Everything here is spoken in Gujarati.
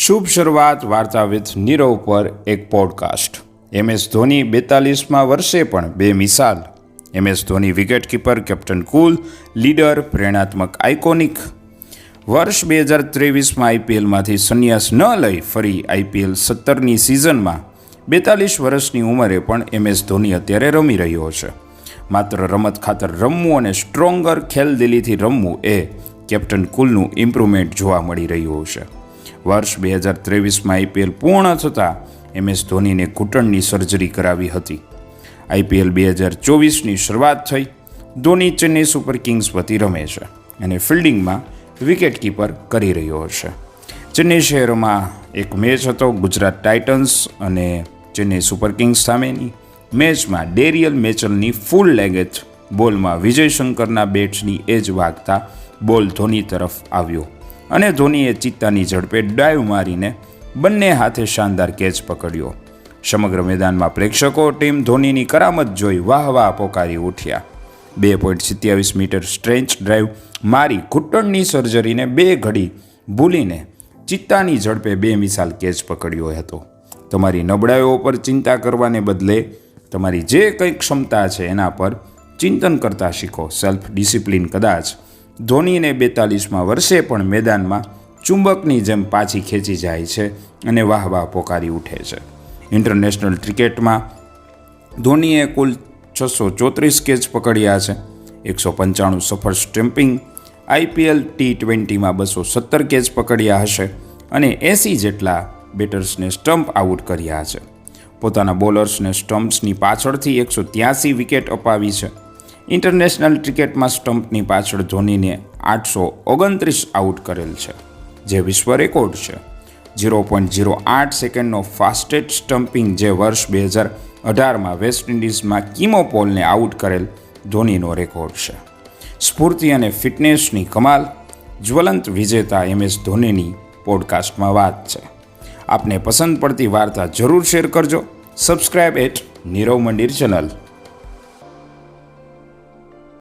શુભ શરૂઆત વાર્તા વિથ નીરવ પર એક પોડકાસ્ટ એમ એસ ધોની બેતાલીસમાં વર્ષે પણ બે મિસાલ. M S Dhoni wicket keeper captain cool, leader પ્રેરણાત્મક iconic. વર્ષ બે હજાર ત્રેવીસમાં આઈપીએલમાંથી સંન્યાસ ન લઈ ફરી આઈપીએલ સત્તરની સિઝનમાં બેતાલીસ વર્ષની ઉંમરે પણ એમ એસ ધોની અત્યારે રમી રહ્યો છે. માત્ર રમત ખાતર રમવું અને સ્ટ્રોંગર ખેલદિલીથી રમવું એ કેપ્ટન કુલનું ઇમ્પ્રુવમેન્ટ જોવા મળી રહ્યું છે. વર્ષ બે હજાર ત્રેવીસમાં આઈપીએલ પૂર્ણ થતાં એમ એસ ધોનીને ઘૂંટણની સર્જરી કરાવી હતી. આઈપીએલ બે હજાર ચોવીસની શરૂઆત થઈ. ધોની ચેન્નઈ સુપર કિંગ્સ વતી રમે છે અને ફિલ્ડિંગમાં વિકેટ કીપર કરી રહ્યો હશે. ચેન્નઈ શહેરમાં એક મેચ હતો ગુજરાત ટાઇટન્સ અને ચેન્નઈ સુપર કિંગ્સ સામેની. મેચમાં ડેરિયલ મેચલની ફૂલ લેગેજ બોલમાં વિજય શંકરના બેટ્સની એજ વાગતા બોલ ધોની તરફ આવ્યો. અને ધોનીએ ચિત્તાની ઝડપે ડાઈવ મારીને બંને હાથે શાનદાર કેચ પકડ્યો. સમગ્ર મેદાનમાં પ્રેક્ષકો ટીમ ધોનીની કરામત જોઈ વાહ વાહ પોકારી ઉઠ્યા. બે પોઈન્ટ સિત્યાવીસ મીટર સ્ટ્રેન્ચ ડ્રાઈવ મારી ઘૂંટણની સર્જરીને બે ઘડી ભૂલીને ચિત્તાની ઝડપે બે મિસાલ કેચ પકડ્યો હતો. તમારી નબળાઈઓ પર ચિંતા કરવાને બદલે તમારી જે કંઈ ક્ષમતા છે એના પર ચિંતન કરતા શીખો. સેલ્ફ ડિસિપ્લિન કદાચ ધોનીને બેતાલીસમાં વર્ષે પણ મેદાનમાં ચુંબકની જેમ પાછી ખેંચી જાય છે અને વાહ વાહ પોકારી ઉઠે છે. ઇન્ટરનેશનલ ક્રિકેટમાં ધોનીએ કુલ છસો ચોત્રીસ કેચ પકડ્યા છે. એકસો પંચાણું સફળ સ્ટેમ્પિંગ, આઈપીએલ ટી ટ્વેન્ટીમાં બસો સત્તર કેચ પકડ્યા હશે અને એંસી જેટલા બેટર્સને સ્ટમ્પ આઉટ કર્યા છે. પોતાના બોલર્સને સ્ટમ્પ્સની પાછળથી એકસો ત્યાસી વિકેટ અપાવી છે. ઇન્ટરનેશનલ ક્રિકેટમાં સ્ટમ્પની પાછળ ધોનીને આઠસો ઓગણત્રીસ આઉટ કરેલ છે, જે વિશ્વ રેકોર્ડ છે. ઝીરો પોઈન્ટ ઝીરો આઠ સેકન્ડનો ફાસ્ટેસ્ટ સ્ટમ્પિંગ જે વર્ષ બે હજાર અઢારમાં વેસ્ટ ઇન્ડિઝમાં કિમો પોલને આઉટ કરેલ ધોનીનો રેકોર્ડ છે. સ્ફૂર્તિ અને ફિટનેસની કમાલ, જ્વલંત વિજેતા એમ એસ ધોનીની પોડકાસ્ટમાં વાત છે. આપને પસંદ પડતી વાર્તા જરૂર શેર કરજો. સબસ્ક્રાઇબ એટ નીરવ મંદિર ચેનલ.